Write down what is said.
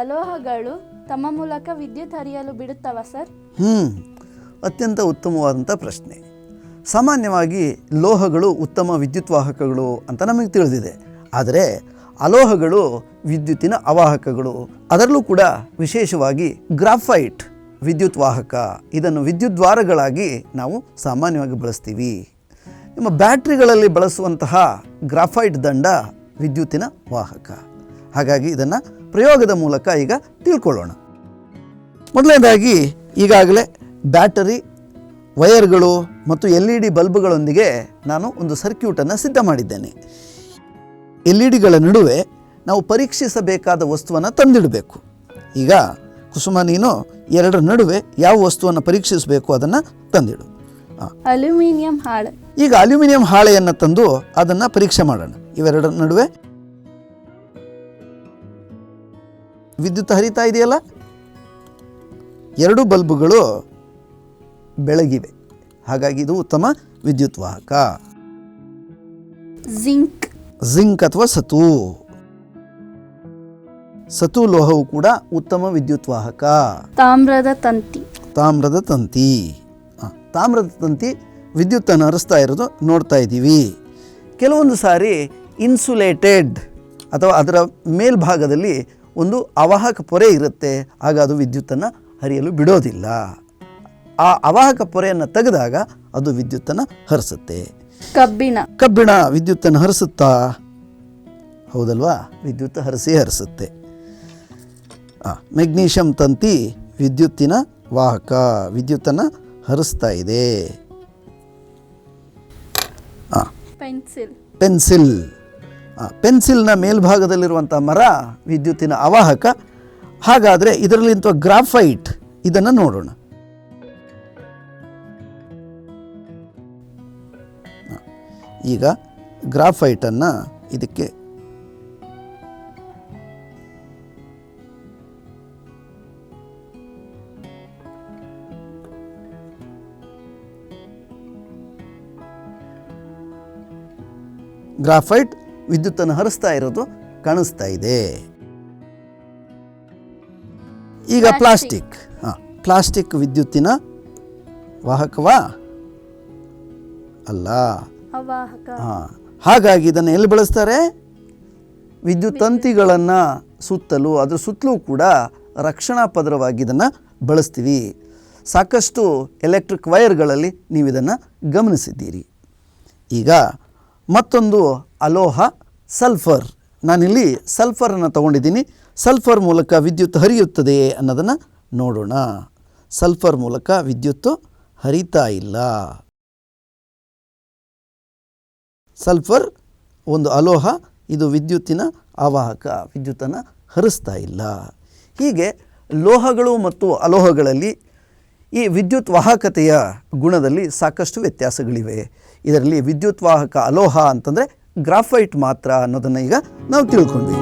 ಅಲೋಹಗಳು ತಮ್ಮ ಮೂಲಕ ವಿದ್ಯುತ್ ಹರಿಯಲು ಬಿಡುತ್ತವ ಸರ್? ಹ್ಞೂ ಅತ್ಯಂತ ಉತ್ತಮವಾದಂಥ ಪ್ರಶ್ನೆ. ಸಾಮಾನ್ಯವಾಗಿ ಲೋಹಗಳು ಉತ್ತಮ ವಿದ್ಯುತ್ ವಾಹಕಗಳು ಅಂತ ನಮಗೆ ತಿಳಿದಿದೆ. ಆದರೆ ಅಲೋಹಗಳು ವಿದ್ಯುತ್ತಿನ ಅವಾಹಕಗಳು. ಅದರಲ್ಲೂ ಕೂಡ ವಿಶೇಷವಾಗಿ ಗ್ರಾಫೈಟ್ ವಿದ್ಯುತ್ ವಾಹಕ. ಇದನ್ನು ವಿದ್ಯುತ್ ದ್ವಾರಗಳಾಗಿ ನಾವು ಸಾಮಾನ್ಯವಾಗಿ ಬಳಸ್ತೀವಿ. ನಿಮ್ಮ ಬ್ಯಾಟ್ರಿಗಳಲ್ಲಿ ಬಳಸುವಂತಹ ಗ್ರಾಫೈಟ್ ದಂಡ ವಿದ್ಯುತ್ತಿನ ವಾಹಕ. ಹಾಗಾಗಿ ಇದನ್ನು ಪ್ರಯೋಗದ ಮೂಲಕ ಈಗ ತಿಳ್ಕೊಳ್ಳೋಣ. ಮೊದಲನೇದಾಗಿ ಈಗಾಗಲೇ ಬ್ಯಾಟರಿ ವಯರ್ಗಳು ಮತ್ತು ಎಲ್ ಇ ಡಿ ಬಲ್ಬ್ಗಳೊಂದಿಗೆ ನಾನು ಒಂದು ಸರ್ಕ್ಯೂಟನ್ನು ಸಿದ್ಧ ಮಾಡಿದ್ದೇನೆ. ಎಲ್ ಇ ಡಿಗಳ ನಡುವೆ ನಾವು ಪರೀಕ್ಷಿಸಬೇಕಾದ ವಸ್ತುವನ್ನು ತಂದಿಡಬೇಕು. ಈಗ ಕುಸುಮ ನೀನು ಎರಡರ ನಡುವೆ ಯಾವ ವಸ್ತುವನ್ನು ಪರೀಕ್ಷಿಸಬೇಕು ಅದನ್ನು ತಂದಿಡು. ಅಲ್ಯೂಮಿನಿಯಂ ಹಾಳೆ. ಈಗ ಅಲ್ಯೂಮಿನಿಯಂ ಹಾಳೆಯನ್ನು ತಂದು ಅದನ್ನು ಪರೀಕ್ಷೆ ಮಾಡೋಣ. ಇವೆರಡರ ನಡುವೆ ವಿದ್ಯುತ್ ಹರಿತಾ ಇದೆಯಲ್ಲ? ಎರಡು ಬಲ್ಬುಗಳು ಬೆಳಗಿವೆ. ಹಾಗಾಗಿ ಇದು ಉತ್ತಮ ವಿದ್ಯುತ್ ವಾಹಕ. ಜಿಂಕ್. ಜಿಂಕ್ ಅಥವಾ ಸತು. ಸತು ಲೋಹವು ಕೂಡ ಉತ್ತಮ ವಿದ್ಯುತ್ ವಾಹಕ. ತಾಮ್ರದ ತಂತಿ. ತಾಮ್ರದ ತಂತಿ. ತಾಮ್ರದ ತಂತಿ ವಿದ್ಯುತ್ತನ್ನು ಹರಿಸ್ತಾ ಇರೋದು ನೋಡ್ತಾ ಇದ್ದೀವಿ. ಕೆಲವೊಂದು ಸಾರಿ ಇನ್ಸುಲೇಟೆಡ್ ಅಥವಾ ಅದರ ಮೇಲ್ಭಾಗದಲ್ಲಿ ಒಂದು ಅವಾಹಕ ಪೊರೆ ಇರುತ್ತೆ ಆಗ ಅದು ವಿದ್ಯುತ್ತನ್ನು ಹರಿಯಲು ಬಿಡೋದಿಲ್ಲ. ಆ ಅವಾಹಕ ಪೊರೆಯನ್ನು ತೆಗೆದಾಗ ಅದು ವಿದ್ಯುತ್ತನ್ನು ಹರಿಸುತ್ತೆ. ಕಬ್ಬಿಣ. ಕಬ್ಬಿಣ ವಿದ್ಯುತ್ತನ್ನು ಹರಿಸುತ್ತಾ? ಹೌದಲ್ವಾ? ವಿದ್ಯುತ್ ಹರಿಸಿ ಹರಿಸುತ್ತೆ. ಆ, ಮೆಗ್ನೀಷಿಯಂ ತಂತಿ ವಿದ್ಯುತ್ತಿನ ವಾಹಕ ವಿದ್ಯುತ್ತನ್ನು ಹರಿಸ್ತಾ ಇದೆ. ಪೆನ್ಸಿಲ್. ಪೆನ್ಸಿಲ್. ಪೆನ್ಸಿಲ್ನ ಮೇಲ್ಭಾಗದಲ್ಲಿರುವಂಥ ಮರ ವಿದ್ಯುತ್ತಿನ ಅವಾಹಕ. ಹಾಗಾದರೆ ಇದರಲ್ಲಿಂತ ಗ್ರಾಫೈಟ್ ಇದನ್ನು ನೋಡೋಣ. ಈಗ ಗ್ರಾಫೈಟನ್ನು ಇದಕ್ಕೆ ಗ್ರಾಫೈಟ್ ವಿದ್ಯುತ್ತನ್ನು ಹರಿಸ್ತಾ ಇರೋದು ಕಾಣಿಸ್ತಾ ಇದೆ. ಈಗ ಪ್ಲಾಸ್ಟಿಕ್. ಹಾಂ ಪ್ಲಾಸ್ಟಿಕ್ ವಿದ್ಯುತ್ತಿನ ವಾಹಕವಾ? ಅಲ್ಲ. ಹಾಂ ಹಾಗಾಗಿ ಇದನ್ನು ಎಲ್ಲಿ ಬಳಸ್ತಾರೆ? ವಿದ್ಯುತ್ ತಂತಿಗಳನ್ನು ಸುತ್ತಲೂ ಅದರ ಸುತ್ತಲೂ ಕೂಡ ರಕ್ಷಣಾ ಪದರವಾಗಿ ಇದನ್ನು ಬಳಸ್ತೀವಿ. ಸಾಕಷ್ಟು ಎಲೆಕ್ಟ್ರಿಕ್ ವೈರ್ಗಳಲ್ಲಿ ನೀವು ಇದನ್ನು ಗಮನಿಸಿದ್ದೀರಿ. ಈಗ ಮತ್ತೊಂದು ಅಲೋಹ ಸಲ್ಫರ್. ನಾನಿಲ್ಲಿ ಸಲ್ಫರನ್ನು ತಗೊಂಡಿದ್ದೀನಿ. ಸಲ್ಫರ್ ಮೂಲಕ ವಿದ್ಯುತ್ ಹರಿಯುತ್ತದೆ ಅನ್ನೋದನ್ನು ನೋಡೋಣ. ಸಲ್ಫರ್ ಮೂಲಕ ವಿದ್ಯುತ್ತು ಹರಿತಾ ಇಲ್ಲ. ಸಲ್ಫರ್ ಒಂದು ಅಲೋಹ, ಇದು ವಿದ್ಯುತ್ತಿನ ಆವಾಹಕ, ವಿದ್ಯುತ್ತನ್ನು ಹರಿಸ್ತಾ ಇಲ್ಲ. ಹೀಗೆ ಲೋಹಗಳು ಮತ್ತು ಅಲೋಹಗಳಲ್ಲಿ ಈ ವಿದ್ಯುತ್ ವಾಹಕತೆಯ ಗುಣದಲ್ಲಿ ಸಾಕಷ್ಟು ವ್ಯತ್ಯಾಸಗಳಿವೆ. ಇದರಲ್ಲಿ ವಿದ್ಯುತ್ ವಾಹಕ ಅಲೋಹ ಅಂತಂದರೆ ಗ್ರಾಫೈಟ್ ಮಾತ್ರ ಅನ್ನೋದನ್ನು ಈಗ ನಾವು ತಿಳ್ಕೊಂಡ್ವಿ.